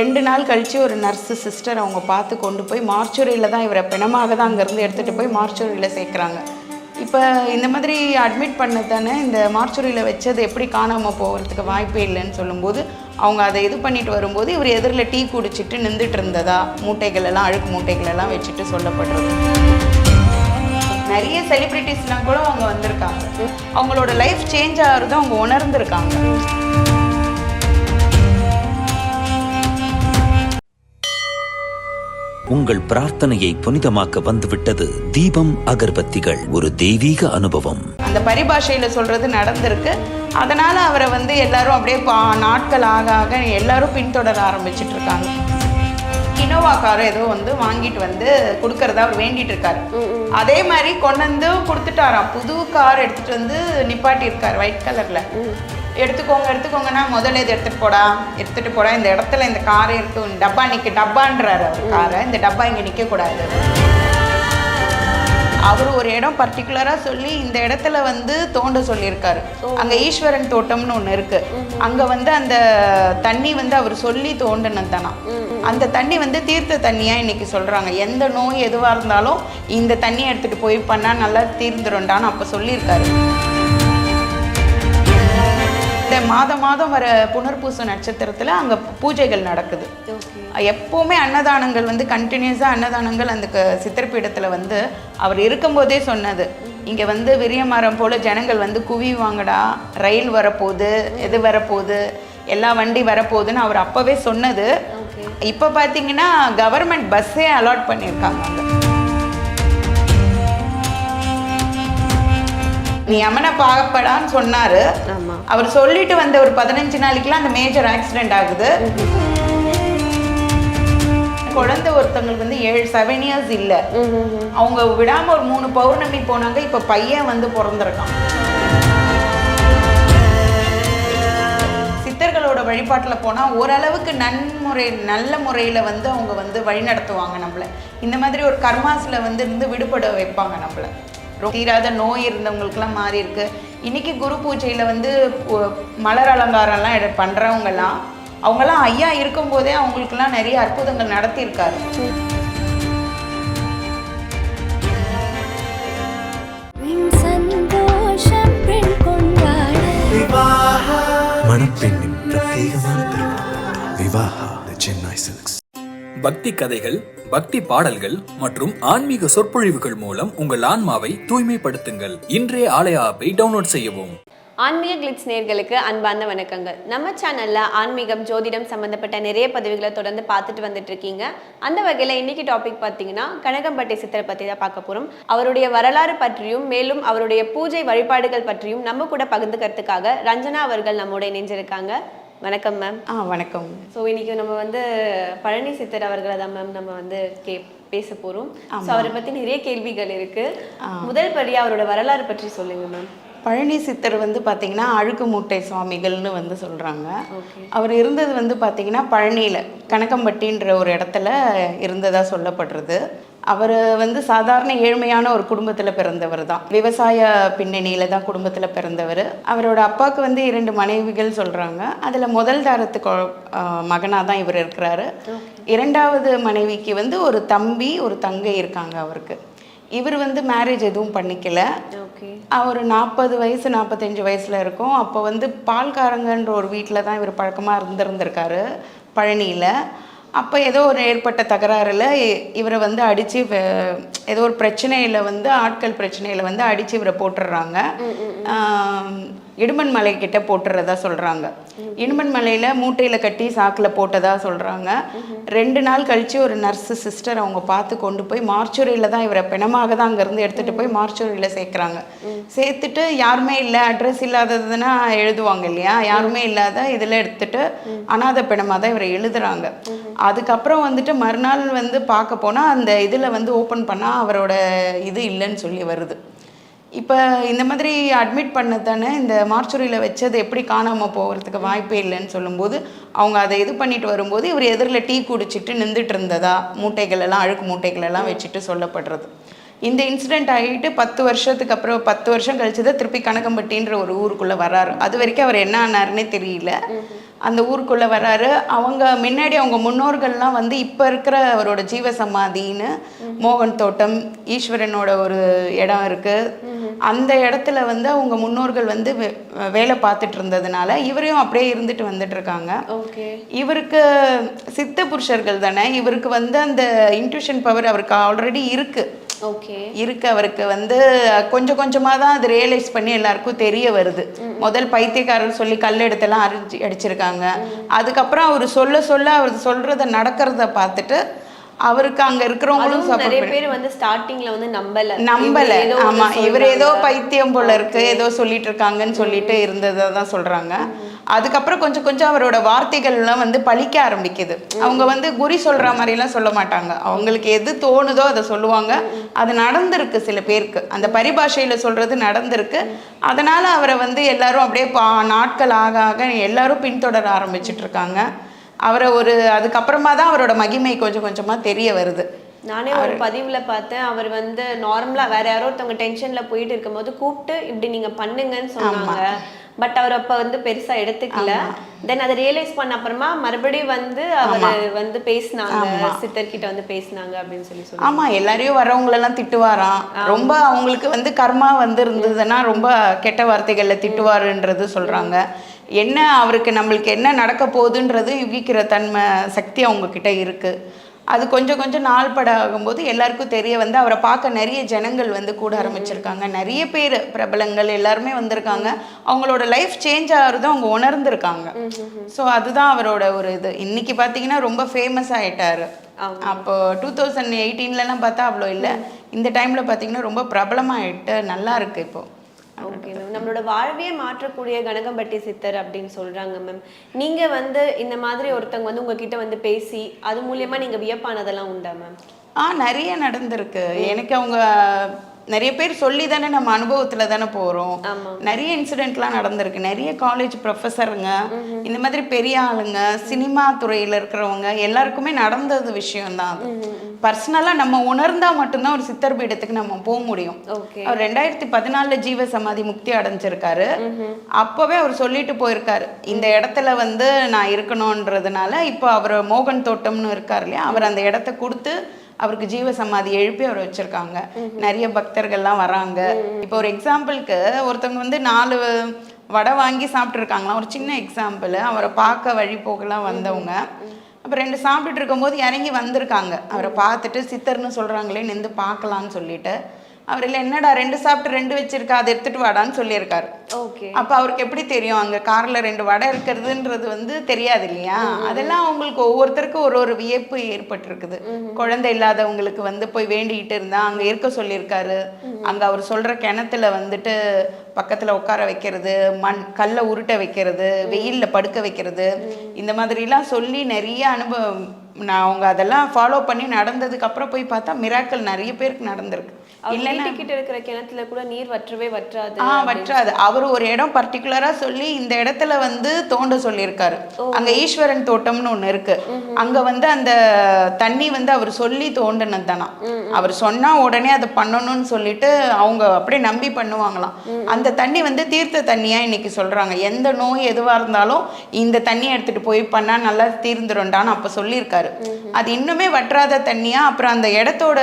ரெண்டு நாள் கழித்து ஒரு நர்ஸு சிஸ்டர் அவங்க பார்த்து கொண்டு போய் மார்ச்சுரியில் தான் இவரை பிணமாக தான் அங்கேருந்து எடுத்துகிட்டு போய் மார்ச்சுரியில் சேர்க்குறாங்க. இப்போ இந்த மாதிரி அட்மிட் பண்ணதானே இந்த மார்ச்சுரியில் வச்சது எப்படி காணாமல் போகிறதுக்கு வாய்ப்பே இல்லைன்னு சொல்லும்போது அவங்க அதை இது பண்ணிட்டு வரும்போது இவர் எதிரில் டீ குடிச்சிட்டு நின்றுட்டு இருந்ததா? மூட்டைகளெல்லாம் அழுக்கு மூட்டைகளெல்லாம் வச்சுட்டு சொல்லப்படுறது. நிறைய செலிப்ரிட்டிஸ்லாம் கூட அவங்க வந்திருக்காங்க. அவங்களோட லைஃப் சேஞ்ச் ஆகிறது அவங்க உணர்ந்திருக்காங்க. உங்கள் பிரார்த்தனையை புனிதமாக்க வந்துவிட்டது தீபம் அகர்பத்திகள். ஒரு தெய்வீக அனுபவம். அந்த பரிபாஷையில சொல்றது நடந்திருக்கு. அதனால அவரை வந்து எல்லாரும் அப்படியே பா- நாட்கள் ஆக ஆக எல்லாரும் பின்தொடர ஆரம்பிச்சிட்டு இருக்காங்க இனோவா கார் ஏதோ வந்து வாங்கிட்டு வந்து கொடுக்கறதா அவர் வேண்டிட்டு இருக்காரு. அதே மாதிரி கொண்டு வந்து கொடுத்துட்டாராம். புது கார் எடுத்துட்டு வந்து நிப்பாட்டி இருக்காரு ஒயிட் கலர்ல எடுத்துக்கோங்க எடுத்துக்கோங்கன்னா முதல்ல இது எடுத்துட்டு போடா எடுத்துட்டு போடா. இந்த இடத்துல இந்த கார் இருக்கு டப்பா நிக்க டப்பான்றாரு அவர் காரை இந்த டப்பா இங்க நிக்க கூடாது அவர் ஒரு இடம் பர்டிகுலரா சொல்லி இந்த இடத்துல வந்து தோண்ட சொல்லியிருக்காரு. அங்க ஈஸ்வரன் தோட்டம்னு ஒண்ணு இருக்கு. அங்க வந்து அந்த தண்ணி வந்து அவர் சொல்லி தோண்டினது தானா. அந்த தண்ணி வந்து தீர்த்த தண்ணியா இன்னைக்கு சொல்றாங்க. எந்த நோய் எதுவா இருந்தாலும் இந்த தண்ணியை எடுத்துட்டு போய் பண்ணா நல்லா தீர்ந்துரும்டான்னு அப்ப சொல்லியிருக்காரு. இந்த மாதம் மாதம் வர புனர்பூச நட்சத்திரத்துல அங்க பூஜைகள் நடக்குது. எப்போவுமே அன்னதானங்கள் வந்து கண்டினியூஸாக அன்னதானங்கள் அந்த சித்திரப்பீடத்துல வந்து அவர் இருக்கும்போதே சொன்னது. இங்க வந்து விரிய மரம் போல ஜனங்கள் வந்து குவிவாங்கடா ரயில் வரப்போகுது எது வரப்போகுது எல்லா வண்டி வரப்போகுதுன்னு அவர் அப்பவே சொன்னது. இப்போ பார்த்தீங்கன்னா கவர்மெண்ட் பஸ்ஸே அலாட் பண்ணியிருக்காங்க நீ அம்மனை பார்ப்படான்னு சொன்னாரு. அவர் சொல்லிட்டு வந்த ஒரு பதினஞ்சு நாளைக்குலாம் அந்த மேஜர் ஆக்சிடென்ட் ஆகுது. குழந்தை ஒருத்தங்களுக்கு வந்து ஏழு செவன் இயர்ஸ் இல்ல. அவங்க விடாம ஒரு மூணு பௌர்ணமி போனாங்க இப்ப பையன் வந்து பிறந்திருக்கான். சித்தர்களோட வழிபாட்டுல போனா ஓரளவுக்கு நன்முறை நல்ல முறையில வந்து அவங்க வந்து வழி நடத்துவாங்க நம்மள. இந்த மாதிரி ஒரு கர்மாஸ்ல வந்து இருந்து விடுபட வைப்பாங்க நம்மள. தீராத நோய் இருந்தவங்களுக்குலாம் மாறி இருக்கு. இன்னைக்கு குரு பூஜையில வந்து மலர் அலங்காரம்லாம் எடு- பண்றவங்கலாம் அவங்கெல்லாம் ஐயா இருக்கும்போதே அவங்களுக்குலாம் நிறைய அற்புதங்கள் நடத்தியிருக்காரு. மணப்பெண்ணின் பிரத்யேகமான திருமணம் சில்க்ஸ் பக்தி கதைகள் பக்தி பாடல்கள் மற்றும் ஆன்மீக சொற்பொழிவுகள் மூலம் உங்கள் ஆன்மாவை தூய்மைப்படுத்துங்கள். இன்றைய ஆலய ஆப்பை டவுன்லோட் செய்யவும். ஆன்மீக கிளிட்ஸ் நேர்களுக்கு அன்பான வணக்கங்கள். நம்ம சேனல்ல ஆன்மீகம் ஜோதிடம் சம்பந்தப்பட்ட நிறைய பதிவுகளை தொடர்ந்து பார்த்துட்டு வந்துட்டு இருக்கீங்க. அந்த வகையில் இன்னைக்கு டாபிக் பார்த்தீங்கன்னா கனகம்பட்டி சித்தரை பற்றி தான் பார்க்க போறோம். அவருடைய வரலாறு பற்றியும் மேலும் அவருடைய பூஜை வழிபாடுகள் பற்றியும் நம்ம கூட பகிர்ந்துக்கிறதுக்காக ரஞ்சனா அவர்கள் நம்மோட இணைஞ்சிருக்காங்க. வணக்கம் மேம் ஆ வணக்கம். ஸோ இன்னைக்கு நம்ம வந்து பழனி சித்தர் அவர்களை தான் மேம் நம்ம வந்து கே பேச போகிறோம் ஸோ அவரை பற்றி நிறைய கேள்விகள் இருக்கு. முதல் படியாக அவரோட வரலாறு பற்றி சொல்லுங்க மேம் பழனி சித்தர் வந்து பார்த்தீங்கன்னா அழுக்கு மூட்டை சுவாமிகள்னு வந்து சொல்கிறாங்க. அவர் இருந்தது வந்து பார்த்தீங்கன்னா பழனியில் கனகம்பட்டின்ற ஒரு இடத்துல இருந்ததாக சொல்லப்படுறது. அவர் வந்து சாதாரண ஏழ்மையான ஒரு குடும்பத்தில் பிறந்தவர் தான். விவசாய பின்னணியில் தான் குடும்பத்தில் பிறந்தவர். அவரோட அப்பாவுக்கு வந்து இரண்டு மனைவிகள் சொல்கிறாங்க அதில் முதல் தாரத்துக்கு மகனாக தான் இவர் இருக்கிறாரு. இரண்டாவது மனைவிக்கு வந்து ஒரு தம்பி ஒரு தங்கை இருக்காங்க அவருக்கு. இவர் வந்து மேரேஜ் எதுவும் பண்ணிக்கல. ஒரு நாற்பது வயசு நாற்பத்தஞ்சு வயசில் இருக்கும். அப்போ வந்து பால்காரங்கன்ற ஒரு வீட்டில் தான் இவர் பழக்கமாக இருந்திருந்திருக்காரு. பழனியில். அப்போ ஏதோ ஒரு ஏற்பட்ட தகராறில் இவரை வந்து அடித்து ஏதோ ஒரு பிரச்சனையில் வந்து ஆட்கள் பிரச்சனையில் வந்து அடித்து இவரை போட்டுடுறாங்க. இடுமன் மலை கிட்ட போட்டுறதா சொல்கிறாங்க இடுமன் மலையில் மூட்டையில் கட்டி சாக்கில் போட்டதா சொல்கிறாங்க ரெண்டு நாள் கழித்து ஒரு நர்ஸு சிஸ்டர் அவங்க பார்த்து கொண்டு போய் மார்ச்சுரியில் தான் இவரை பிணமாக தான் அங்கேருந்து எடுத்துகிட்டு போய் மார்ச்சுரியில் சேர்க்குறாங்க. சேர்த்துட்டு யாருமே இல்லை அட்ரஸ் இல்லாததுன்னா எழுதுவாங்க இல்லையா? யாருமே இல்லாத இதில் எடுத்துட்டு அனாதை பிணமாக தான் இவரை எழுதுறாங்க. அதுக்கப்புறம் வந்துட்டு மறுநாள் வந்து பார்க்க போனால் அந்த இதில் வந்து ஓப்பன் பண்ணால் அவரோட இது இல்லைன்னு சொல்லி வருது. இப்போ இந்த மாதிரி அட்மிட் பண்ணதானே இந்த மார்ச்சுரியில் வச்சது எப்படி காணாமல் போகிறதுக்கு வாய்ப்பே இல்லைன்னு சொல்லும்போது அவங்க அதை இது பண்ணிட்டு வரும்போது இவர் எதிரில் டீ குடிச்சிட்டு நின்றுட்டு இருந்ததா? மூட்டைகள் எல்லாம் அழுக்கு மூட்டைகள் எல்லாம் வச்சுட்டு சொல்லப்படுறது. இந்த இன்சிடெண்ட் ஆகிட்டு பத்து வருஷத்துக்கு அப்புறம் பத்து வருஷம் கழிச்சு தான் திருப்பி கனகம்பட்டின்ற ஒரு ஊருக்குள்ளே வராரு. அது வரைக்கும் அவர் என்ன ஆனாருன்னே தெரியல. அந்த ஊருக்குள்ளே வராரு. அவங்க முன்னாடி அவங்க முன்னோர்கள்லாம் வந்து இப்போ இருக்கிற அவரோட ஜீவ சமாதின்னு மோகன் தோட்டம் ஈஸ்வரனோட ஒரு இடம் இருக்குது அந்த இடத்துல வந்து அவங்க முன்னோர்கள் வந்து வேலை பார்த்துட்டு இருந்ததுனால இவரையும் அப்படியே இருந்துட்டு வந்துட்டு இருக்காங்க. இவருக்கு சித்த புருஷர்கள் தானே. இவருக்கு வந்து அந்த இன்ட்யூஷன் பவர் அவருக்கு ஆல்ரெடி இருக்கு. ஓகே இருக்கு அவருக்கு வந்து கொஞ்சம் கொஞ்சமாக தான் அது ரியலைஸ் பண்ணி எல்லாருக்கும் தெரிய வருது. முதல் பைத்தியக்காரர் சொல்லி கல் எடுத்தெல்லாம் அரிஞ்சு அடிச்சிருக்காங்க. அதுக்கப்புறம் அவர் சொல்ல சொல்ல அவர் சொல்றத நடக்கிறத பார்த்துட்டு அவருக்கு அங்க இருக்கிறவங்களும் நிறைய பேர் வந்து ஸ்டார்டிங்ல வந்து நம்பல. நம்பல. ஆமா. இவர் ஏதோ. பைத்தியம் போல இருக்கு. ஏதோ சொல்லிட்டு இருக்காங்கன்னு சொல்லிட்டு இருந்ததை தான் சொல்றாங்க. அதுக்கப்புறம் கொஞ்சம் கொஞ்சம் அவரோட வார்த்தைகள்லாம் வந்து பழிக்க ஆரம்பிக்குது. அவங்க வந்து குறி சொல்ற மாதிரி எல்லாம் சொல்ல மாட்டாங்க. அவங்களுக்கு எது தோணுதோ அதை சொல்லுவாங்க. அது நடந்திருக்கு சில பேருக்கு. அந்த பரிபாஷையில சொல்றது நடந்திருக்கு. அதனால அவரை வந்து எல்லாரும் அப்படியே பா நாட்கள் ஆக ஆக எல்லாரும் பின்தொடர ஆரம்பிச்சிட்டு இருக்காங்க அவரை ஒரு அதுக்கப்புறமா தான் அவரோட மகிமை கொஞ்சம் கொஞ்சமா தெரிய வருது. நானே ஒரு பதிவுல பார்த்தேன். அவர் வந்து நார்மலா வேற யாரோ ஒருத்தவங்க டென்ஷன்ல போயிட்டு இருக்கும்போது கூப்பிட்டு இப்படி நீங்க பண்ணுங்கன்னு சொன்னாங்க. பட் அவர் அப்ப வந்து பெருசா எடுத்துக்கல. தென் அதை ரியலைஸ் பண்ண அப்புறமா மறுபடியும் வந்து அவர் வந்து பேசினாங்க. சித்தர்கிட்ட வந்து பேசினாங்க அப்படின்னு சொல்லி சொல்லுவாங்க ஆமா எல்லாரையும் வர்றவங்களெல்லாம் திட்டுவாராம். ரொம்ப அவங்களுக்கு வந்து கர்மா வந்து இருந்ததுன்னா ரொம்ப கெட்ட வார்த்தைகள்ல திட்டுவாருன்றது சொல்றாங்க. என்ன அவருக்கு நம்மளுக்கு என்ன நடக்க போகுதுன்றது யுகிக்கிற தன்மை சக்தி அவங்க கிட்ட இருக்கு. அது கொஞ்சம் கொஞ்சம் நாள் பட ஆகும்போது எல்லாருக்கும் தெரிய வந்து அவரை பார்க்க நிறைய ஜனங்கள் வந்து கூட ஆரம்பிச்சிருக்காங்க. நிறைய பேர் பிரபலங்கள் எல்லாருமே வந்திருக்காங்க. அவங்களோட லைஃப் சேஞ்ச் ஆகுறத அவங்க உணர்ந்திருக்காங்க. ஸோ அதுதான் அவரோட ஒரு இது. இன்னைக்கு பார்த்தீங்கன்னா ரொம்ப ஃபேமஸ் ஆயிட்டாரு. அப்போ டூ தௌசண்ட் எயிட்டீன்லலாம் பார்த்தா அவ்வளோ இல்லை. இந்த டைமில் பார்த்தீங்கன்னா ரொம்ப பிரபலமாயிட்டு நல்லா இருக்கு இப்போ. ஓகே மேம் நம்மளோட வாழ்வையே மாற்றக்கூடிய கனகம்பட்டி சித்தர் அப்படின்னு சொல்றாங்க மேம் நீங்க வந்து இந்த மாதிரி ஒருத்தவங்க வந்து உங்ககிட்ட வந்து பேசி அது மூலியமா நீங்க வியப்பானதெல்லாம் உண்டா மேம் ஆ நிறைய நடந்திருக்கு. எனக்கு அவங்க நிறைய பேர் சொல்லி தானே நம்ம அனுபவத்துல தானே போறோம். நிறைய இன்சிடென்ட்லாம் நடந்திருக்கு. நிறைய காலேஜ் ப்ரொஃபஸருங்க இந்த மாதிரி பெரிய ஆளுங்க சினிமா துறையில இருக்கிறவங்க எல்லாருக்குமே நடந்தது விஷயம்தான் அது. பர்சனலாக நம்ம உணர்ந்தா மட்டும்தான் ஒரு சித்தர் பீடத்துக்கு நம்ம போக முடியும். அவர் ரெண்டாயிரத்தி பதினாலுல ஜீவ சமாதி முக்தி அடைஞ்சிருக்காரு. அப்பவே அவர் சொல்லிட்டு போயிருக்காரு. இந்த இடத்துல வந்து நான் இருக்கணும்ன்றதுனால இப்போ அவர் மோகன் தோட்டம்னு இருக்கார் இல்லையா? அவர் அந்த இடத்த கொடுத்து அவருக்கு ஜீவ சமாதி எழுப்பி அவர் வச்சிருக்காங்க. நிறைய பக்தர்கள்லாம் வராங்க. இப்போ ஒரு எக்ஸாம்பிளுக்கு ஒருத்தவங்க வந்து நாலு வடை வாங்கி சாப்பிட்ருக்காங்களாம் ஒரு சின்ன எக்ஸாம்பிள் அவரை பார்க்க வழி போகலாம் வந்தவங்க. அப்போ ரெண்டு சாப்பிட்டுட்டு இருக்கும்போது இறங்கி வந்திருக்காங்க. அவரை பார்த்துட்டு சித்தர்னு சொல்கிறாங்களே நின்று பார்க்கலான்னு சொல்லிட்டு. அவர் இல்லை என்னடா ரெண்டு சாப்பிட்டு ரெண்டு வச்சிருக்கா அதை எடுத்துட்டு வாடான்னு சொல்லியிருக்காரு. ஓகே. அப்போ அவருக்கு எப்படி தெரியும்? அங்கே காரில் ரெண்டு வடை இருக்கிறதுன்றது வந்து தெரியாது இல்லையா? அதெல்லாம் அவங்களுக்கு ஒவ்வொருத்தருக்கும் ஒரு ஒரு வியப்பு ஏற்பட்டிருக்குது. குழந்தை இல்லாதவங்களுக்கு வந்து போய் வேண்டிக்கிட்டு இருந்தா அங்கே இருக்க சொல்லியிருக்காரு. அங்கே அவர் சொல்கிற கிணத்துல வந்துட்டு பக்கத்தில் உட்கார வைக்கிறது மண் கல்லை உருட்ட வைக்கிறது வெயிலில் படுக்க வைக்கிறது. இந்த மாதிரிலாம் சொல்லி நிறைய அனுபவம் நான் அவங்க அதெல்லாம் ஃபாலோ பண்ணி நடந்ததுக்கு அப்புறம் போய் பார்த்தா மிராக்கள் நிறைய பேருக்கு நடந்திருக்கு. வீட்டுக்கிட்ட இருக்கிற கிணத்துல கூட நீர் வற்றவே வற்றாது ஆ வற்றாது. அவர் ஒரு இடம் பர்டிகுலரா சொல்லி இந்த இடத்துல வந்து தோண்ட சொல்லியிருக்காரு. அங்க ஈஸ்வரன் தோட்டம்னு ஒண்ணு இருக்கு. அங்க வந்து அந்த தண்ணி வந்து அவர் சொல்லி தோண்டினது தானா. அவர் சொன்னா உடனே அதை பண்ணணும்னு சொல்லிட்டு அவங்க அப்படியே நம்பி பண்ணுவாங்களாம். அந்த தண்ணி வந்து தீர்த்த தண்ணியா இன்னைக்கு சொல்றாங்க. எந்த நோய் எதுவா இருந்தாலும் இந்த தண்ணி எடுத்துட்டு போய் பண்ணா நல்லா தீர்ந்துரும்டான்னு அப்ப சொல்லியிருக்காரு. அது இன்னுமே வற்றாத தண்ணியா அப்புறம் அந்த இடத்தோட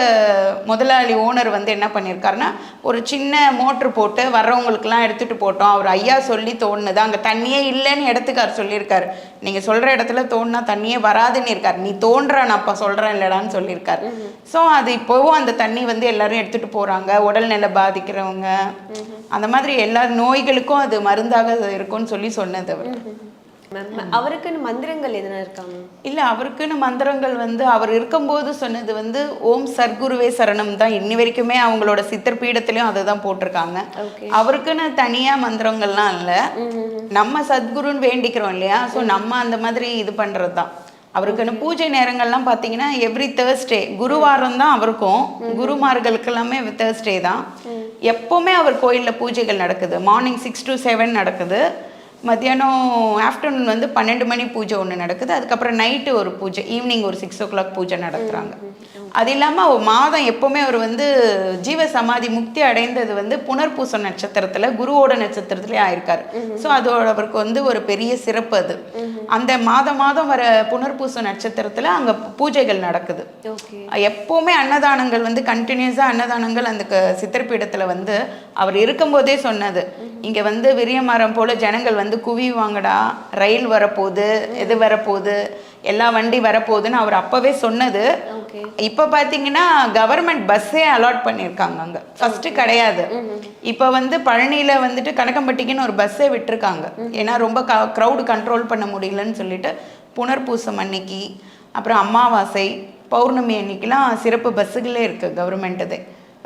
முதலாளி ஓனர் வந்து என்ன பண்ணியிருக்காருன்னா ஒரு சின்ன மோட்ரு போட்டு வர்றவங்களுக்குலாம் எடுத்துட்டு போட்டோம். அவர் ஐயா சொல்லி தோணுது. அங்கே தண்ணியே இல்லைன்னு இடத்துக்கார் சொல்லியிருக்காரு. நீங்கள் சொல்கிற இடத்துல தோணுனா தண்ணியே வராதுன்னு இருக்காரு. நீ தோன்ற நான் அப்போ சொல்கிறேன் இல்லடான்னு சொல்லியிருக்காரு. ஸோ அது இப்போவும் அந்த தண்ணி வந்து எல்லாரும் எடுத்துட்டு போகிறாங்க உடல்நிலை பாதிக்கிறவங்க. அந்த மாதிரி எல்லா நோய்களுக்கும் அது மருந்தாக இருக்கும்னு சொல்லி சொன்னது அவர். அவருக்குன்னு மந்திரங்கள் எதுனா இருக்கா மேம் இல்ல அவருக்குன்னு மந்திரங்கள் வந்து அவர் இருக்கும்போது சொன்னது வந்து ஓம் சர்க்குருவே சரணம் தான். இன்னி வரைக்குமே அவங்களோட சித்தர் பீடத்திலயும் அதை தான் போட்டிருக்காங்க. அவருக்குன்னு தனியா மந்திரங்கள்லாம் இல்ல. நம்ம சத்குருன்னு வேண்டிக்கிறோம் இல்லையா? ஸோ நம்ம அந்த மாதிரி இது பண்றது தான் அவருக்குன்னு பூஜை நேரங்கள்லாம் பார்த்தீங்கன்னா எவ்ரி தேர்ஸ்டே குருவாரம் தான் அவருக்கும். குருமார்களுக்கு எல்லாமே தேர்ஸ்டே தான். எப்போவுமே அவர் கோயிலில் பூஜைகள் நடக்குது. மார்னிங் சிக்ஸ் டு செவன் நடக்குது. மத்தியானம் ஆஃப்டர்நூன் வந்து பன்னெண்டு மணி பூஜை ஒன்று நடக்குது. அதுக்கப்புறம் நைட்டு ஒரு பூஜை ஈவினிங் ஒரு சிக்ஸ் ஓ கிளாக் பூஜை நடத்துகிறாங்க அது இல்லாமல் மாதம் எப்போவுமே அவர் வந்து ஜீவ சமாதி முக்தி அடைந்தது வந்து புனர்பூச நட்சத்திரத்தில் குருவோட நட்சத்திரத்திலே ஆயிருக்காரு. ஸோ அதோட அவருக்கு வந்து ஒரு பெரிய சிறப்பு அது. அந்த மாதம் மாதம் வர புனர்பூச நட்சத்திரத்தில் அங்கே பூஜைகள் நடக்குது. எப்போவுமே அன்னதானங்கள் வந்து கண்டினியூஸாக அன்னதானங்கள் அந்த சித்திரப்பீடத்தில் வந்து அவர் இருக்கும்போதே சொன்னது. இங்கே வந்து விரியமரம் போல ஜனங்கள் வந்து குவிவாங்கடா ரயில் வரப்போகுது எது வரப்போகுது எல்லா வண்டி வரப்போகுதுன்னு அவர் அப்போவே சொன்னது. இப்போ பார்த்தீங்கன்னா கவர்மெண்ட் பஸ்ஸே அலாட் பண்ணியிருக்காங்க அங்கே. ஃபஸ்ட்டு கிடையாது. இப்போ வந்து பழனியில் வந்துட்டு கனகம்பட்டிக்குன்னு ஒரு பஸ்ஸே விட்டுருக்காங்க. ஏன்னா ரொம்ப க க்ரௌடு கண்ட்ரோல் பண்ண முடியலன்னு சொல்லிட்டு புனர்பூசம் அன்னைக்கு அப்புறம் அமாவாசை பௌர்ணமி அன்னைக்கெலாம் சிறப்பு பஸ்ஸுகளே இருக்குது கவர்மெண்ட்டுதே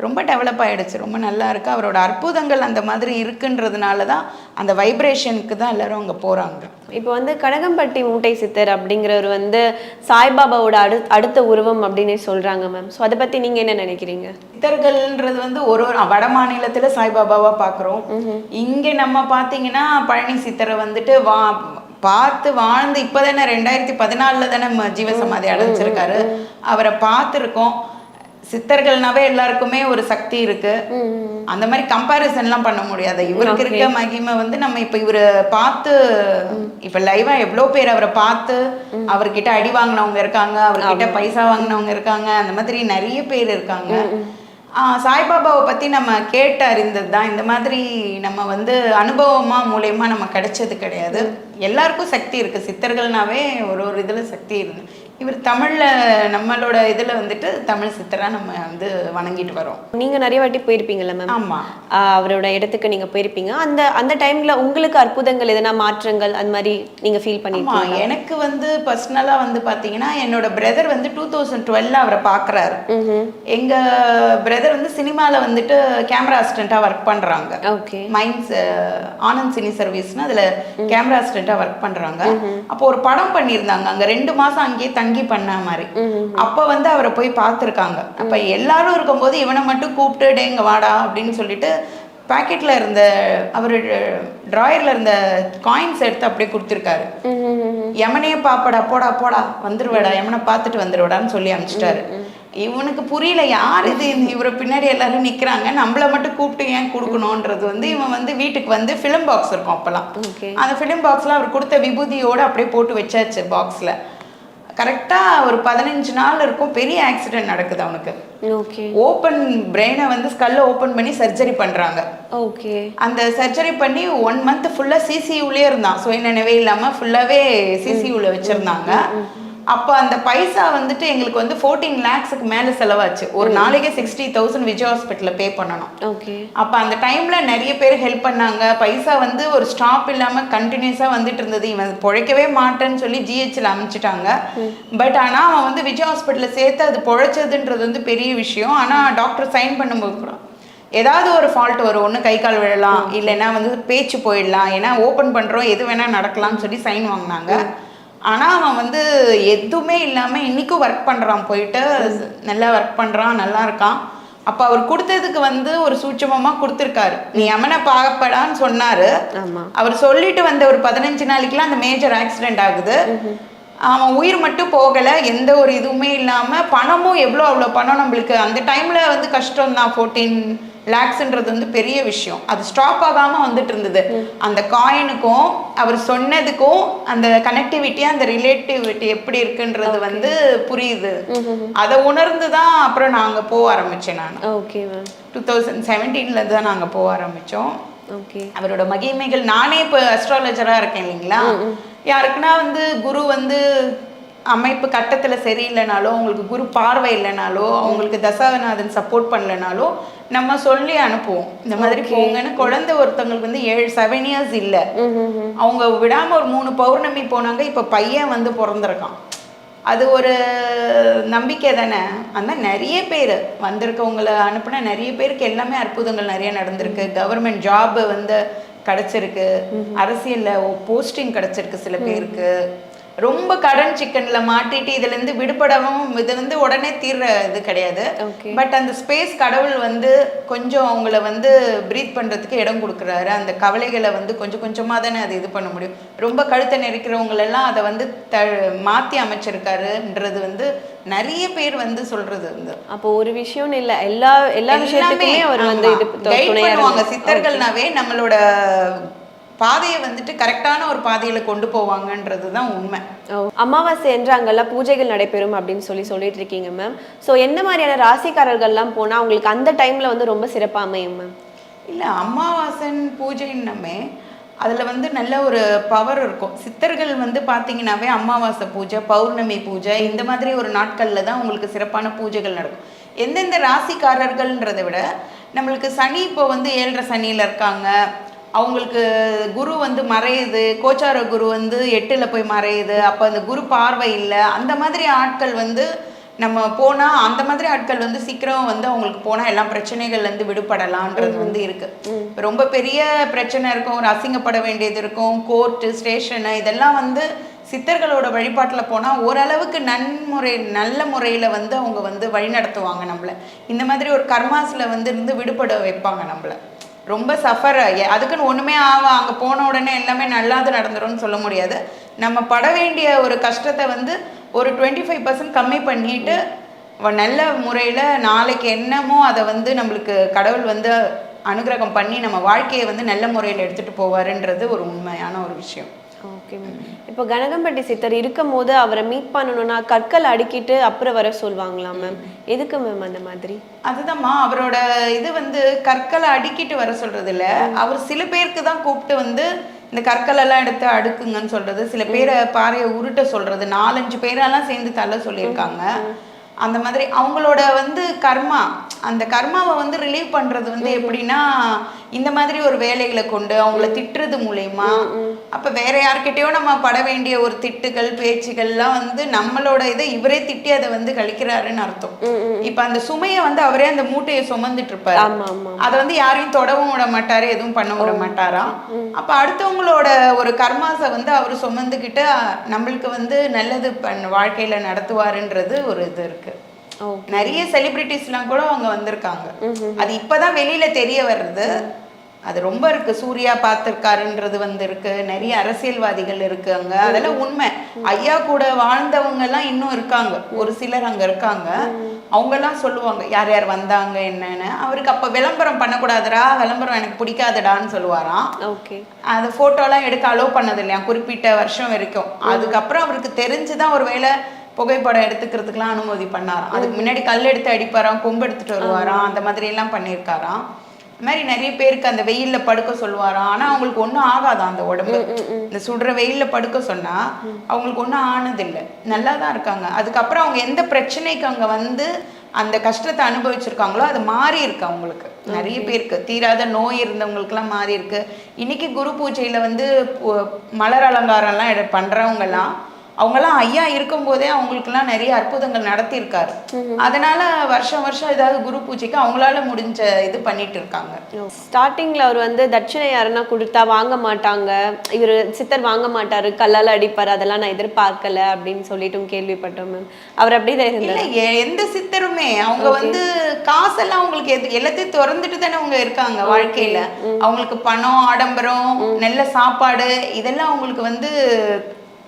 ரொம்ப டெவலப் ஆயிடுச்சு. ரொம்ப நல்லா இருக்கு. அவரோட அற்புதங்கள் அந்த மாதிரி இருக்குன்றதுனால தான் அந்த வைப்ரேஷனுக்கு தான் எல்லாரும் அங்கே போகிறாங்க இப்போ வந்து கனகம்பட்டி மூட்டை சித்தர் அப்படிங்கிறவர் வந்து சாய்பாபாவோட அடு அடுத்த உருவம் அப்படின்னே சொல்றாங்க மேம் ஸோ அதை பத்தி நீங்க என்ன நினைக்கிறீங்க? சித்தர்கள்ன்றது வந்து ஒரு ஒரு வட மாநிலத்துல சாய்பாபாவா பார்க்குறோம் இங்க நம்ம பார்த்தீங்கன்னா பழனி சித்தரை வந்துட்டு வா பார்த்து வாழ்ந்து இப்போதானே ரெண்டாயிரத்தி பதினாலுல தானே ஜீவசமாதி அடைஞ்சிருக்காரு. அவரை பார்த்துருக்கோம். சித்தர்கள்னாவே எல்லாருக்குமே ஒரு சக்தி இருக்கு. அந்த மாதிரி கம்பாரிசன்லாம் பண்ண முடியாது. இவருக்கு இருக்க மகிமை வந்து நம்ம இப்ப இவரை பார்த்து இப்ப லைவா எவ்வளோ பேர் அவரை பார்த்து அவர்கிட்ட அடி வாங்கினவங்க இருக்காங்க அவர்கிட்ட பைசா வாங்கினவங்க இருக்காங்க அந்த மாதிரி நிறைய பேர் இருக்காங்க. சாய்பாபாவை பத்தி நம்ம கேட்டு அறிந்தது தான் இந்த மாதிரி நம்ம வந்து அனுபவமா மூலயமா நம்ம கிடைச்சது கிடையாது. எல்லாருக்கும் சக்தி இருக்கு. சித்தர்கள்னாவே ஒரு ஒரு இதுல சக்தி இருக்கு. இவர் தமிழ்ல நம்மளோட இதுல வந்துட்டு தமிழ் சித்தரா நம்ம வந்து வணங்கிட்டு வரோம். நீங்க நிறைய வாட்டி போயிருப்பீங்கல்ல மேம் ஆமா. அவரோட இடத்துக்கு நீங்க போயிருப்பீங்க. அந்த அந்த டைம்ல உங்களுக்கு அற்புதங்கள் எதனா மாற்றங்கள் அந்த மாதிரி நீங்க ஃபீல் பண்ணிருக்கீங்க எனக்கு வந்து பர்சனலா வந்து பாத்தீங்கன்னா என்னோட பிரதர் வந்து டூ தௌசண்ட் டுவெல்ல அவரை பாக்குறாரு. எங்க பிரதர் வந்து சினிமால வந்துட்டு கேமரா அசிஸ்டண்டா ஒர்க் பண்றாங்க. ஓகே. மைன்ஸ் ஆனந்த் சினி சர்வீஸ்னு அதுல கேமரா அசிஸ்டண்டா ஒர்க் பண்றாங்க. அப்போ ஒரு படம் பண்ணியிருந்தாங்க. அங்க ரெண்டு மாசம் அங்கேயே தங்கி பண்ண மாதிரி. அப்ப வந்து அவரை போய் பார்த்துருக்காங்க. அப்ப எல்லாரும் இருக்கும்போது இவனை மட்டும் கூப்பிட்டு டேங்க வாடா அப்படின்னு சொல்லிட்டு பாக்கெட்ல இருந்த அவர் டிராயர்ல இருந்த காயின்ஸ் எடுத்து அப்படியே கொடுத்துருக்காரு. யமனையே பாப்படா போடா போடா வந்துருவேடா யமனை பார்த்துட்டு வந்துருவேடான்னு சொல்லி அனுப்பிச்சிட்டாரு. இவனுக்கு புரியல யார் இது? இவரை பின்னாடி எல்லாரும் நிக்கிறாங்க. நம்மள மட்டும் கூப்பிட்டு ஏன் கொடுக்கணுன்றது வந்து இவன் வந்து வீட்டுக்கு வந்து ஃபிலிம் பாக்ஸ் இருக்கும் அப்பெல்லாம். அந்த ஃபிலிம் பாக்ஸ்ல அவர் கொடுத்த விபூதியோட அப்படியே போட்டு வச்சாச்சு பாக்ஸ்ல கரெக்டா ஒரு பதினஞ்சு நாள் இருக்கும். பெரிய ஆக்சிடென்ட் நடக்குது அவனுக்கு. ஓகே ஓப்பன் பிரெயினை வந்து ஸ்கல்ல ஓப்பன் பண்ணி சர்ஜரி பண்றாங்க. ஓகே அந்த சர்ஜரி பண்ணி ஒன் மந்த் ஃபுல்லாக சிசியூலே இருந்தான். சுயநினைவே இல்லாமல் ஃபுல்லாகவே சிசியூவில் வச்சுருந்தாங்க. அப்போ அந்த பைசா வந்துட்டு எங்களுக்கு வந்து ஃபோர்டீன் லேக்ஸுக்கு மேலே செலவாச்சு. ஒரு நாளைக்கு சிக்ஸ்டி தௌசண்ட் விஜய் ஹாஸ்பிட்டலில் பே பண்ணணும். ஓகே. அப்போ அந்த டைமில் நிறைய பேர் ஹெல்ப் பண்ணாங்க. பைசா வந்து ஒரு ஸ்டாப் இல்லாமல் கண்டினியூஸாக வந்துட்டு இருந்தது. இவன் பொழைக்கவே மாட்டேன்னு சொல்லி ஜிஹெச்சில் அமைச்சிட்டாங்க பட் ஆனால் அவன் வந்து விஜய் ஹாஸ்பிட்டலில் சேர்த்து அது பொழைச்சதுன்றது வந்து பெரிய விஷயம். ஆனால் டாக்டர் சைன் பண்ணும்போது கூட ஏதாவது ஒரு ஃபால்ட் வரும். ஒன்று கை கால் விழலாம். இல்லைன்னா வந்து பேச்சு போயிடலாம். ஏன்னா ஓப்பன் பண்ணுறோம் எது வேணால் நடக்கலாம்னு சொல்லி சைன் வாங்கினாங்க. ஆனால் அவன் வந்து எதுவுமே இல்லாமல் இன்றைக்கும் ஒர்க் பண்ணுறான் போயிட்டு நல்லா ஒர்க் பண்ணுறான் நல்லா இருக்கான். அப்போ அவர் கொடுத்ததுக்கு வந்து ஒரு சூட்சமமாக கொடுத்துருக்காரு. நீ யமனை பார்ப்படான்னு சொன்னாரு. அவர் சொல்லிட்டு வந்த ஒரு பதினஞ்சு நாளைக்குலாம் அந்த மேஜர் ஆக்சிடென்ட் ஆகுது. அவன் உயிர் மட்டும் போகலை எந்த ஒரு இதுவுமே இல்லாமல் பணமும் எவ்வளோ அவ்வளோ பணம் நம்மளுக்கு அந்த டைமில் வந்து கஷ்டம் தான் ஃபோர்டீன் லேக்ஸ்ன்றது வந்து பெரிய விஷயம். அது ஸ்டாப் ஆகாமல் வந்துட்டு இருந்தது அந்த காயினுக்கும் அவர் சொன்னதுக்கும் அந்த கனெக்டிவிட்டி அந்த ரிலேட்டிவிட்டி எப்படி இருக்குன்றது வந்து புரியுது. அதை உணர்ந்து தான் அப்புறம் அங்கே போக ஆரம்பித்தேன் நான். ஓகே மேம் டூ தௌசண்ட் செவன்டீனில் தான் நாங்கள் போக ஆரம்பித்தோம் ஓகே அவரோட மகிமைகள் நானே இப்போ அஸ்ட்ராலஜராக இருக்கேன் இல்லைங்களா? யாருக்குன்னா வந்து குரு வந்து அமைப்பு கட்டத்தில் சரியில்லைனாலோ அவங்களுக்கு குரு பார்வை இல்லைனாலோ அவங்களுக்கு தசாவநாதன் சப்போர்ட் பண்ணலைனாலோ நம்ம சொல்லி அனுப்புவோம். இந்த மாதிரி போங்கன்னு குழந்தை ஒருத்தவங்களுக்கு வந்து ஏழு செவன் இயர்ஸ் இல்லை. அவங்க விடாம ஒரு மூணு பௌர்ணமி போனாங்க இப்போ பையன் வந்து பிறந்திருக்கான். அது ஒரு நம்பிக்கை தானே? அந்த நிறைய பேர் வந்திருக்கவங்கள அனுப்புன நிறைய பேருக்கு எல்லாமே அற்புதங்கள் நிறைய நடந்திருக்கு. கவர்மெண்ட் ஜாப் வந்து கிடைச்சிருக்கு. அரசியல்ல போஸ்டிங் கிடைச்சிருக்கு சில பேருக்கு. ரொம்ப கடன் சிக்கன்ல மாட்டிட்டு இதுல இருந்து விடுபடவும் இது வந்து உடனே தீர்ற இது கிடையாது. பட் அந்த ஸ்பேஸ் கடவுள் வந்து கொஞ்சம் அவங்கள வந்து பிரீத் பண்றதுக்கு இடம் கொடுக்குறாரு. அந்த கவலைகளை வந்து கொஞ்சம் கொஞ்சமா தானே அது இது பண்ண முடியும். ரொம்ப கழுத்தை நெரிக்கிறவங்க எல்லாம் அதை வந்து த மாத்தி அமைச்சிருக்காருன்றது வந்து நிறைய பேர் வந்து சொல்றது வந்து. அப்போ ஒரு விஷயம்னு இல்ல. எல்லா எல்லா விஷயத்துக்குமே அவர் வந்து இது பண்ணுவாங்க. சித்தர்கள்னாவே நம்மளோட பாதையை வந்துட்டு கரெக்டான ஒரு பாதையில கொண்டு போவாங்கன்றது தான் உண்மை. அமாவாசை என்று அங்கெல்லாம் பூஜைகள் நடைபெறும் அப்படின்னு சொல்லி சொல்லிட்டு இருக்கீங்க மேம் ஸோ எந்த மாதிரியான ராசிக்காரர்கள்லாம் போனா அவங்களுக்கு அந்த டைம்ல வந்து ரொம்ப சிறப்பா அமையும் மேம் இல்ல அமாவாசன் பூஜைன்னமே அதுல வந்து நல்ல ஒரு பவர் இருக்கும். சித்தர்கள் வந்து பாத்தீங்கன்னாவே அமாவாசை பூஜை பௌர்ணமி பூஜை இந்த மாதிரி ஒரு நாட்கள்ல தான் உங்களுக்கு சிறப்பான பூஜைகள் நடக்கும். எந்தெந்த ராசிக்காரர்கள்ன்றதை விட நம்மளுக்கு சனி இப்போ வந்து ஏழரை சனியில இருக்காங்க. அவங்களுக்கு குரு வந்து மறையுது கோச்சார குரு வந்து எட்டுல போய் மறையுது அப்போ அந்த குரு பார்வை இல்லை. அந்த மாதிரி ஆட்கள் வந்து நம்ம போனா அந்த மாதிரி ஆட்கள் வந்து சீக்கிரம் வந்து அவங்களுக்கு போனா எல்லாம் பிரச்சனைகள்ல இருந்து விடுபடலான்றது வந்து இருக்கு. இப்ப ரொம்ப பெரிய பிரச்சனை இருக்கும் ஒரு அசிங்கப்பட வேண்டியது இருக்கும் கோர்ட்டு ஸ்டேஷனு இதெல்லாம் வந்து சித்தர்களோட வழிபாட்டுல போனா ஓரளவுக்கு நன்முறை நல்ல முறையில வந்து அவங்க வந்து வழிநடத்துவாங்க நம்மள. இந்த மாதிரி ஒரு கர்மாஸ்ல வந்து இருந்து விடுபட வைப்பாங்க நம்மள. ரொம்ப சஃபர் அதுக்குன்னு ஒண்ணுமே ஆவா அங்க போன உடனே எல்லாமே நல்லாது நடந்துரும்னு சொல்ல முடியாது. நம்ம பட வேண்டிய ஒரு கஷ்டத்தை வந்து ஒரு டுவெண்ட்டி ஃபைவ் பர்சன்ட் கம்மி பண்ணிட்டு நல்ல முறையில் நாளைக்கு என்னமோ அதை வந்து நம்மளுக்கு கடவுள் வந்து அனுகிரகம் பண்ணி நம்ம வாழ்க்கையை வந்து நல்ல முறையில் எடுத்துகிட்டு போவாருன்றது ஒரு உண்மையான ஒரு விஷயம். ஓகே மேம் இப்போ கனகம்பட்டி சித்தர் இருக்கும் போது அவரை மீட் பண்ணணும்னா கற்கள் அடுக்கிட்டு அப்புறம் வர சொல்லுவாங்களா மேம் எதுக்கு மேம் அந்த மாதிரி? அதுதாம்மா அவரோட இது வந்து கற்களை அடுக்கிட்டு வர சொல்றது இல்ல அவர் சில பேருக்கு தான் கூப்பிட்டு வந்து இந்த கற்கள் எல்லாம் எடுத்து அடுக்குங்கன்னு சொல்றது சில பேரை பாறையை உருட்ட சொல்றது நாலஞ்சு பேரெல்லாம் சேர்ந்து தள்ள சொல்லியிருக்காங்க. அந்த மாதிரி அவங்களோட வந்து கர்மா அந்த கர்மாவை வந்து ரிலீவ் பண்றது வந்து எப்படின்னா இந்த மாதிரி ஒரு வேலைகளை கொண்டு அவங்கள திட்டுறது மூலயமா அப்ப வேற யார்கிட்டயோ நம்ம பட வேண்டிய ஒரு திட்டுகள் பேச்சுகள்லாம் வந்து நம்மளோட இதை இவரே திட்டி அதை வந்து கழிக்கிறாருன்னு அர்த்தம். இப்ப அந்த சுமையை வந்து அவரே அந்த மூட்டையை சுமந்துட்டு இருப்பாரு. அதை வந்து யாரையும் தொடவும் விட மாட்டாரு எதுவும் பண்ண விட மாட்டாராம் அப்ப அடுத்தவங்களோட ஒரு கர்மாசை வந்து அவர் சுமந்துக்கிட்டு அஹ், நம்மளுக்கு வந்து நல்லது பண்ண வாழ்க்கையில நடத்துவாருன்றது ஒரு இது இருக்கு. நிறைய செலிபிரிட்டிஸ்லாம் கூட அவங்க வந்திருக்காங்க. அது இப்பதான் வெளியில தெரிய வர்றது அது ரொம்ப இருக்கு. சூர்யா பார்த்திருக்காருன்றது வந்து இருக்கு. நிறைய அரசியல்வாதிகள் இருக்கு அங்க. அதெல்லாம் உண்மை. ஐயா கூட வாழ்ந்தவங்க எல்லாம் இன்னும் இருக்காங்க. ஒரு சிலர் அங்க இருக்காங்க. அவங்க எல்லாம் சொல்லுவாங்க யார் யார் வந்தாங்க என்னன்னு? அவருக்கு அப்ப விளம்பரம் பண்ணக்கூடாதுடா. விளம்பரம் எனக்கு பிடிக்காதுடான்னு சொல்லுவாராம். ஓகே. அந்த போட்டோலாம் எடுக்க அலோவ் பண்ணது இல்லையா குறிப்பிட்ட வருஷம் வரைக்கும். அதுக்கப்புறம் அவருக்கு தெரிஞ்சுதான் ஒருவேளை புகைப்படம் எடுத்துக்கிறதுக்குலாம் அனுமதி பண்ணாராம். அதுக்கு முன்னாடி கல் எடுத்து அடிப்பாராம் கொம்பு எடுத்துட்டு வருவாராம் அந்த மாதிரி எல்லாம் பண்ணியிருக்காராம். இந்த மாதிரி நிறைய பேருக்கு அந்த வெயில்ல படுக்க சொல்லுவாராம். ஆனா அவங்களுக்கு ஒண்ணும் ஆகாதாம் அந்த உடம்பு? இந்த சுடுற வெயில்ல படுக்க சொன்னா அவங்களுக்கு ஒண்ணும் ஆனதில்லை. நல்லா தான் இருக்காங்க. அதுக்கப்புறம் அவங்க எந்த பிரச்சனைக்கு அங்க வந்து அந்த கஷ்டத்தை அனுபவிச்சிருக்காங்களோ அது மாறி இருக்கு அவங்களுக்கு. நிறைய பேருக்கு. தீராத நோய் இருந்தவங்களுக்குலாம் மாறி இருக்கு. இன்னைக்கு குரு பூஜையில வந்து மலர் அலங்காரம்லாம் பண்றவங்கலாம் அவங்கெல்லாம் ஐயா இருக்கும்போதே அவங்களுக்குலாம் நிறைய அற்புதங்கள் நடத்தியிருக்காரு. அதனால வருஷம் வருஷம் ஏதாவது குரு பூஜைக்கு அவங்களால முடிஞ்ச இது பண்ணிட்டு இருக்காங்க. ஸ்டார்டிங்ல அவர் வந்து தட்சிணை யாருன்னா கொடுத்தா வாங்க மாட்டாங்க. இவர் சித்தர் வாங்க மாட்டாரு. கல்லால அடிப்பாரு. அதெல்லாம் நான் எதிர்பார்க்கல அப்படின்னு சொல்லிட்டும் கேள்விப்பட்டோம் மேம் அவர் அப்படிதான் இருந்தார்? எந்த சித்தருமே. அவங்க வந்து காசெல்லாம் அவங்களுக்கு எது எல்லாத்தையும் திறந்துட்டு தானே அவங்க இருக்காங்க வாழ்க்கையில. அவங்களுக்கு பணம் ஆடம்பரம் நல்ல சாப்பாடு இதெல்லாம் அவங்களுக்கு வந்து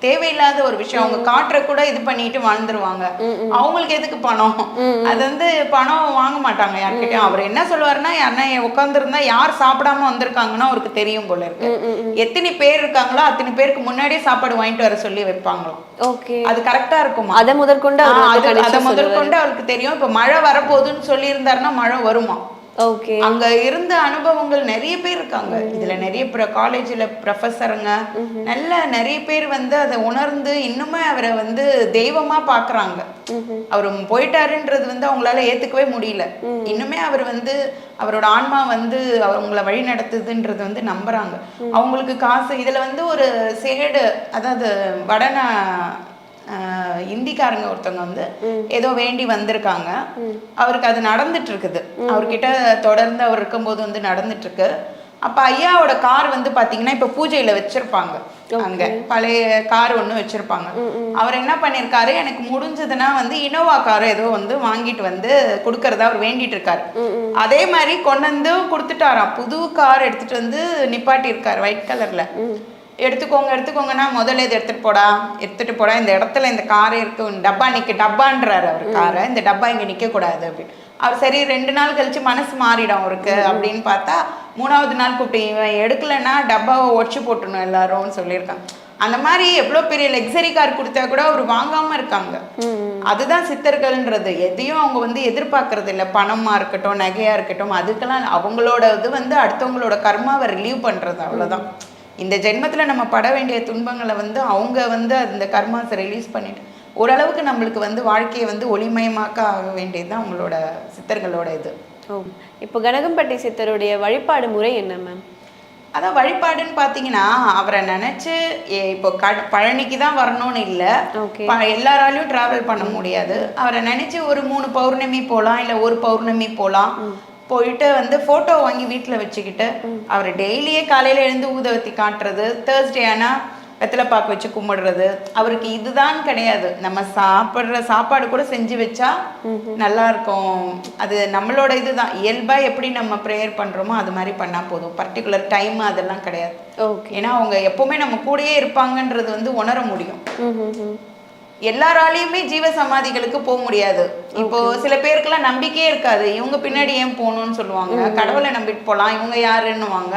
தேவையில்லாத ஒரு விஷயம். அவங்க காட்டுற கூட இது பண்ணிட்டு வாழ்ந்துருவாங்க. அவங்களுக்கு எதுக்கு பணம்? அது வந்து பணம் வாங்க மாட்டாங்க யார்கிட்டயும். அவர் என்ன சொல்லுவாருன்னா யாருன்னா உட்காந்துருந்தா யார் சாப்பிடாம வந்திருக்காங்கன்னா அவருக்கு தெரியும் போல இருக்கு. எத்தனை பேர் இருக்காங்களோ அத்தனை பேருக்கு முன்னாடியே சாப்பாடு வாங்கிட்டு வர சொல்லி வைப்பாங்களாம். ஓகே. அது கரெக்டா இருக்குமா? அதை முதற்கொண்டு அது- கணிச்சு அதை முதல் சொல்லுவாரு. கொண்டு அவருக்கு தெரியும். இப்ப மழை வரப்போகுதுன்னு சொல்லி இருந்தாருன்னா மழை வருமா ஓகே அங்க இருந்த அனுபவங்கள் நிறைய பேர் இருக்காங்க. இதுல நிறைய காலேஜ்ல ப்ரொஃபஸருங்க நல்ல நிறைய பேர் வந்து அதை உணர்ந்து இன்னுமே அவரை வந்து தெய்வமா பாக்குறாங்க. அவர் போயிட்டாருன்றது வந்து அவங்களால ஏத்துக்கவே முடியல. இன்னுமே அவர் வந்து அவரோட ஆன்மா வந்து அவங்கள வழி நடத்துதுன்றது வந்து நம்புறாங்க. அவங்களுக்கு காசு இதுல வந்து ஒரு சேடு அதாவது வடன இந்திக்காரங்க ஒருத்தவங்க வந்து ஏதோ வேண்டி வந்திருக்காங்க. அவருக்கு அது நடந்துட்டு இருக்குது அவர்கிட்ட தொடர்ந்து அவர் இருக்கும்போது வந்து நடந்துட்டு இருக்கு அப்ப ஐயாவோட கார் வந்து பாத்தீங்கன்னா இப்ப பூஜையில வச்சிருப்பாங்க. அங்க பழைய கார் ஒண்ணு வச்சிருப்பாங்க. அவர் என்ன பண்ணிருக்காரு எனக்கு முடிஞ்சதுன்னா வந்து இனோவா கார் ஏதோ வந்து வாங்கிட்டு வந்து கொடுக்கறதா அவர் வேண்டிட்டு இருக்காரு அதே மாதிரி கொண்டு வந்து கொடுத்துட்டாராம். புது கார் எடுத்துட்டு வந்து நிப்பாட்டி இருக்காரு ஒயிட் கலர்ல எடுத்துக்கோங்க எடுத்துக்கோங்கன்னா முதல்ல இதை எடுத்துட்டு போடா எடுத்துட்டு போடா. இந்த இடத்துல இந்த காரே இருக்கு டப்பா நிக்க டப்பான்றாரு அவர் காரை இந்த டப்பா இங்க நிக்க கூடாது அப்படின்னு அவர் சரி ரெண்டு நாள் கழிச்சு மனசு மாறிடும் அவருக்கு அப்படின்னு பார்த்தா மூணாவது நாள் கூப்பிட்டு இவன் எடுக்கலைன்னா டப்பாவை உடச்சு போட்டணும் எல்லாரும்னு சொல்லியிருக்காங்க அந்த மாதிரி எவ்வளோ பெரிய லக்ஸரி கார் கொடுத்தா கூட அவர் வாங்காம இருக்காங்க. அதுதான் சித்தர்கள்ன்றது. எதையும் அவங்க வந்து எதிர்பார்க்கறது இல்லை. பணமா இருக்கட்டும் நகையா இருக்கட்டும் அதுக்கெல்லாம் அவங்களோட இது வந்து அடுத்தவங்களோட கர்மாவை ரிலீவ் பண்றது அவ்வளவுதான். இந்த ஜென்மத்துல நம்ம பட வேண்டிய துன்பங்களை வந்து அவங்க வந்து அந்த கர்மாஸை ரிலீஸ் பண்ணிட்டு ஓரளவுக்கு நம்மளுக்கு வந்து வாழ்க்கையை வந்து ஒளிமயமாக்க ஆக வேண்டியது தான் அவங்களோட சித்தர்களோட இது. ஓ இப்போ கனகம்பட்டி சித்தருடைய வழிபாடு முறை என்ன மேம் அதான் வழிபாடுன்னு பார்த்தீங்கன்னா அவரை நினைச்சு இப்போ க பழனிக்கு தான் வரணும்னு இல்லை. எல்லாராலையும் டிராவல் பண்ண முடியாது. அவரை நினைச்சு ஒரு மூணு பௌர்ணமி போகலாம் இல்லை ஒரு பௌர்ணமி போகலாம் போயிட்டு வந்து ஃபோட்டோ வாங்கி வீட்டில் வச்சுக்கிட்டு அவர் டெய்லியே காலையில் எழுந்து ஊதவத்தி காட்டுறது தேர்ஸ்டே ஆனால் வெத்தலை பாக்கு வச்சு கும்பிடுறது. அவருக்கு இதுதான் கிடையாது. நம்ம சாப்பிட்ற சாப்பாடு கூட செஞ்சு வச்சா நல்லா இருக்கும் அது நம்மளோட இதுதான். இயல்பா எப்படி நம்ம ப்ரேயர் பண்றோமோ அது மாதிரி பண்ணா போதும். பர்டிகுலர் டைம் அதெல்லாம் கிடையாது. ஓகே ஏன்னா அவங்க எப்பவுமே நம்ம கூடயே இருப்பாங்கன்றது வந்து உணர முடியும். எல்லாராலையுமே ஜீவ சமாதிகளுக்கு போக முடியாது. இப்போ சில பேருக்குலாம் நம்பிக்கையே இருக்காது. இவங்க பின்னாடி ஏன் போகணும்னு சொல்லுவாங்க. கடவுளை நம்பிட்டு போலாம். இவங்க யாருன்னுவாங்க.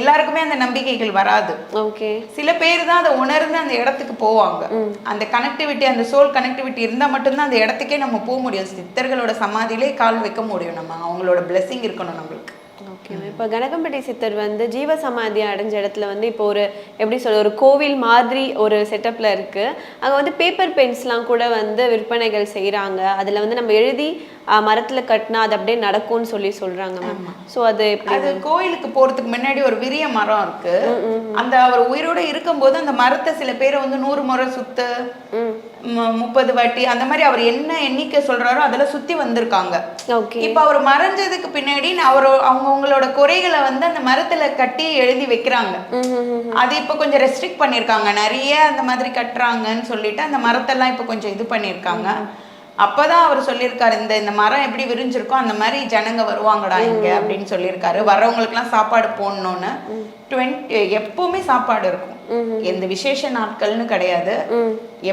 எல்லாருக்குமே அந்த நம்பிக்கைகள் வராது. ஓகே சில பேர் தான் அதை உணர்ந்து அந்த இடத்துக்கு போவாங்க. அந்த கனெக்டிவிட்டி அந்த சோல் கனெக்டிவிட்டி இருந்தா மட்டும்தான் அந்த இடத்துக்கே நம்ம போக முடியும். சித்தர்களோட சமாதியிலே கால் வைக்க முடியும் நம்ம. அவங்களோட blessing இருக்கணும் நம்மளுக்கு. ஓகே. இப்போ கனகம்பட்டி சித்தர் வந்து ஜீவ சமாதி அடைஞ்ச இடத்துல வந்து இப்போ ஒரு எப்படி சொல்ல ஒரு கோவில் மாதிரி ஒரு செட்டப்ல இருக்கு. அங்க வந்து பேப்பர் பென்ஸ்லாம் கூட வந்து விற்பனைகள் செய்றாங்க. அதுல வந்து நம்ம எழுதி மரத்துல கட்டினா அது அப்படியே நடக்கும்னு சொல்லி சொல்றாங்க மேம் ஸோ அது அது கோயிலுக்கு போறதுக்கு முன்னாடி ஒரு விரிய மரம் இருக்கு. அந்த அவர் உயிரோட இருக்கும்போது அந்த மரத்தை சில பேர் வந்து நூறு முறை சுத்து முப்பது வாட்டி அந்த மாதிரி அவர் என்ன எண்ணிக்கை சொல்றாரோ அதெல்லாம் சுத்தி வந்திருக்காங்க. ஓகே. இப்ப அவர் மறைஞ்சதுக்கு பின்னாடி அவர் அவங்கவுங்களோட குறைகளை வந்து அந்த மரத்துல கட்டி எழுதி வைக்கிறாங்க. அது இப்ப கொஞ்சம் ரெஸ்ட்ரிக்ட் பண்ணிருக்காங்க நிறைய அந்த மாதிரி கட்டுறாங்கன்னு சொல்லிட்டு அந்த மரத்தெல்லாம் இப்ப கொஞ்சம் இது பண்ணிருக்காங்க அப்பதான் அவர் சொல்லியிருக்காரு இந்த இந்த மரம் எப்படி விரிஞ்சிருக்கோ அந்த மாதிரி ஜனங்க வருவாங்கடா இங்க அப்படின்னு சொல்லியிருக்காரு. வர்றவங்களுக்குலாம் சாப்பாடு போடணும்னு. டுவெண்ட்டி எப்பவுமே சாப்பாடு இருக்கும். எந்த விசேஷ நாட்கள்னு கிடையாது.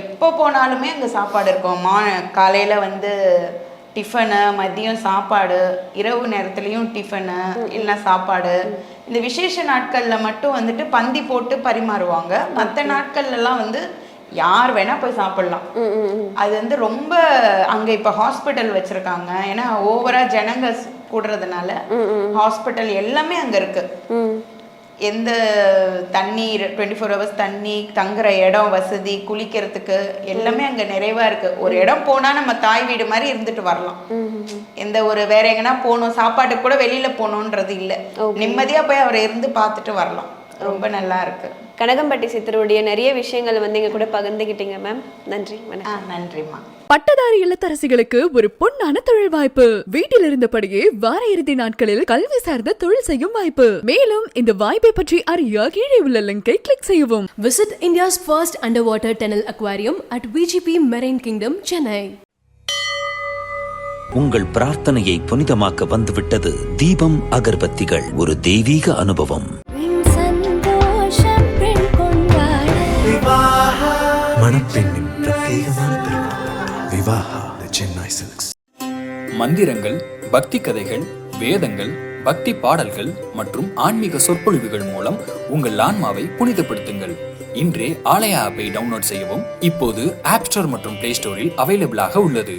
எப்போ போனாலுமே அங்க சாப்பாடு இருக்கும். மா காலையில வந்து டிஃபனு மதியம் சாப்பாடு இரவு நேரத்துலயும் டிஃபனு இல்லைன்னா சாப்பாடு. இந்த விசேஷ நாட்கள்ல மட்டும் வந்துட்டு பந்தி போட்டு பரிமாறுவாங்க. மற்ற நாட்கள்லாம் வந்து யார் வேணா போய் சாப்பிடலாம். அது வந்து ரொம்ப அங்க இப்ப ஹாஸ்பிட்டல் வச்சிருக்காங்க. ஏன்னா ஓவரா ஜனங்க கூடுறதுனால ஹாஸ்பிட்டல் எல்லாமே அங்க இருக்கு. எந்த தண்ணி டுவெண்ட்டி ஃபோர் ஹவர்ஸ் தண்ணி தங்குற இடம் வசதி குளிக்கிறதுக்கு எல்லாமே அங்க நிறைவா இருக்கு. ஒரு இடம் போனா நம்ம தாய் வீடு மாதிரி இருந்துட்டு வரலாம். எந்த ஒரு வேற எங்கன்னா போகணும் சாப்பாட்டுக்கு கூட வெளியில போகணுன்றது இல்ல. நிம்மதியா போய் அவரை இருந்து பார்த்துட்டு வரலாம். ரொம்ப நல்லா இருக்கு. கனகம்பட்டி சித்தருடைய நிறைய விஷயங்கள் வந்து எங்க கூட பகிர்ந்துக்கிட்டீங்க மேம் நன்றி வணக்கம். நன்றிம்மா. பட்டதாரி இல்லத்தரசிகளுக்கு ஒரு பொன்னான தொழில் வாய்ப்பு. வீட்டில் இருந்தபடியே வார இறுதி நாட்களில் கல்வி சார்ந்த தொழில் செய்யும் வாய்ப்பு. மேலும் இந்த வாய்ப்பை பற்றி அறிய கீழே உள்ள லிங்கை கிளிக் செய்யவும். Visit India's first underwater tunnel aquarium at VGP Marine Kingdom, Chennai. உங்கள் பிரார்த்தனையை புனிதமாக்க வந்துவிட்டது தீபம் அகர்பத்திகள். ஒரு தெய்வீக அனுபவம். மணப்பெண்ணின் பிரத்யேகமான விவாஹா சென்னை சில்க்ஸ் மந்திரங்கள் பக்தி கதைகள் வேதங்கள் பக்தி பாடல்கள் மற்றும் ஆன்மீக சொற்பொழிவுகள் மூலம் உங்கள் ஆன்மாவை புனிதப்படுத்துங்கள். இன்றே ஆலயா ஆப்பை டவுன்லோட் செய்யவும். இப்போது ஆப் ஸ்டோர் மற்றும் பிளே ஸ்டோரில் அவைலபிளாக உள்ளது.